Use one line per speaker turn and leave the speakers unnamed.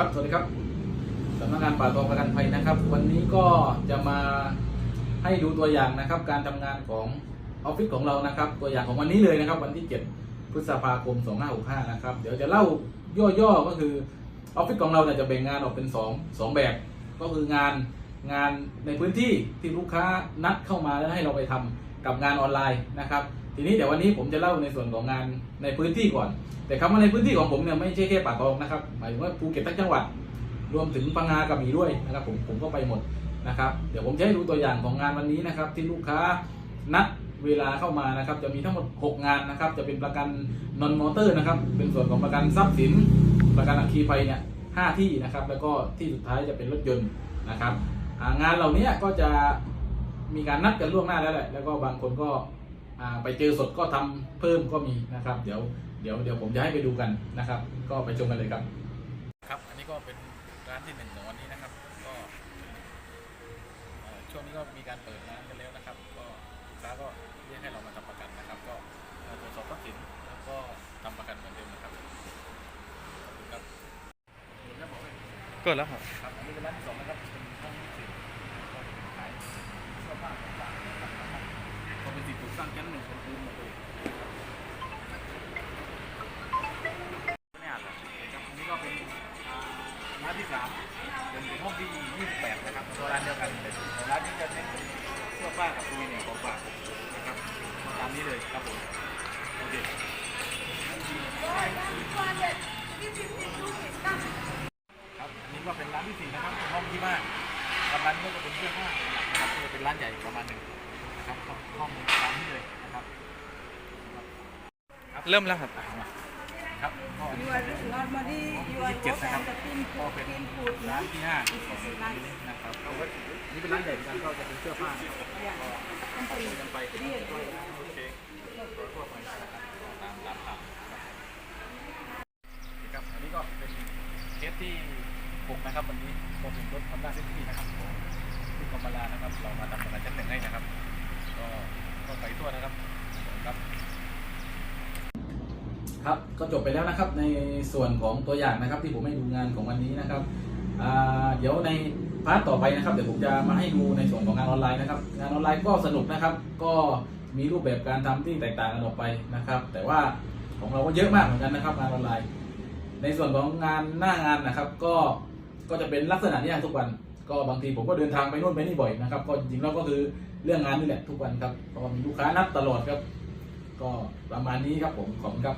ครับสวัสดีครับสำนักงานป่าตองประกันภัยนะครับ วันนี้ก็จะมาให้ดูตัวอย่างนะครับ การทำงานของออฟฟิศของเรานะครับ ตัวอย่างของวันนี้เลยนะครับ วันที่ 7 พฤษภาคม 2565 นะครับ เดี๋ยวจะเล่าย่อๆก็คือออฟฟิศของเราเนี่ยจะแบ่งงานออกเป็น 2 2 แบบ ก็คืองาน งานในพื้นที่ที่ลูกค้านัดเข้ามาแล้วให้เราไปทำกับงานออนไลน์นะครับ ทีนี้เดี๋ยววันนี้ผมจะเล่าในส่วนของงานในพื้นที่ก่อน แต่คำว่าในพื้นที่ของผมเนี่ยไม่ใช่แค่ป่าตองนะครับ หมายถึงว่าภูเก็ตทั้งจังหวัด รวมถึงพังงากับหมีด้วยนะครับผมผมก็ไปหมดนะครับ เดี๋ยวผมจะให้ดูตัวอย่างของงานวันนี้นะครับ ที่ลูกค้านัดเวลาเข้ามานะครับ จะมีทั้งหมด 6 งานนะครับ จะเป็นประกันนอนมอเตอร์นะครับ เป็นส่วนของประกันทรัพย์สิน ประกันอัคคีภัยเนี่ยห้าที่นะครับ แล้วก็ที่สุดท้ายจะเป็นรถยนต์นะครับ งานเหล่านี้ก็จะมีการนัดกันล่วงหน้าแล้วแหละ แล้วก็บางคนก็อ่าไปเจอสดก็ทำเพิ่มก็มีนะครับ เดี๋ยวเดี๋ยวเดี๋ยวผมจะให้ไปดูกันนะครับ ก็ไปชมกันเลยครับ ครับอันนี้ก็เป็นร้านที่หนึ่งของวันนี้นะครับ ก็เอ่อช่วงนี้ก็มีการเปิดร้านกันแล้วนะครับ ก็ลูกค้าก็เรียกให้เรามาทำประกันนะครับ ก็เอ่อตรวจสอบทรัพย์สินแล้วก็ทำประกันเหมือนเดิมนะครับขอบคุณครับเห็นแล้วบอกเลย
เกิดแล้วครับ
ครับอันนี้เป็นร้านที่สองนะครับ สามจนถึห้องที่ยี่สิบแปดนะครับตัวร้านเดียวกันแต่ร้านนี้จะเป็นเสื้อผ้ากับตัวเนี่ยของฝากนะครับตามนี้เลยครับผมโอเคครับอันนี้ก็เป็นร้านที่สี่นะครับห้องที่บ้านกับร้านนี้ก็เป็นเพื่อผ้านะครับจะเป็นร้านใหญ่ประมาณหนึ่งนะครับห้องตามนี้เลยนะครับ
เริ่มแล้วครับ
ครับ You are not
money. ยี่สิบเจ็ด
นะค
รับ
ก็เป็นร้านที่
5
ของนี้นะครับนี่เป็นร้านเด่เหมือนกันก็จะเป็นเสื้อผ้าก็ไปไปโอเคทั่วไปตครับอันนี้ก็เป็นเคสที่6นะครับวันนี้ก็เป็นรถทำได้เส้นที่นะครับ ครับก็จบไปแล้วนะครับในส่วนของตัวอย่างนะครับ ที่ผมให้ดูงานของวันนี้นะครับเดี๋ยวในพาร์ทต่อไปนะครับเดี๋ยวผมจะมาให้ดูในส่วนของงานออนไลน์นะครับงานออนไลน์ก็สนุกนะครับ ก็มีรูปแบบการทำที่แตกต่างกันออกไปนะครับ แต่ว่าของเราก็เยอะมากเหมือนกันนะครับงานออนไลน์ ในส่วนของงานหน้างานนะครับก็ก็จะเป็นลักษณะนี้ทุกวัน ก็บางทีผมก็เดินทางไปนู่นไปนี่บ่อยนะครับก็จริงๆแล้วก็คือเรื่องงานนี่แหละทุกวันครับเพราะมีลูกค้านัดตลอดครับ ก็ประมาณนี้ครับผมขอบคุณครับ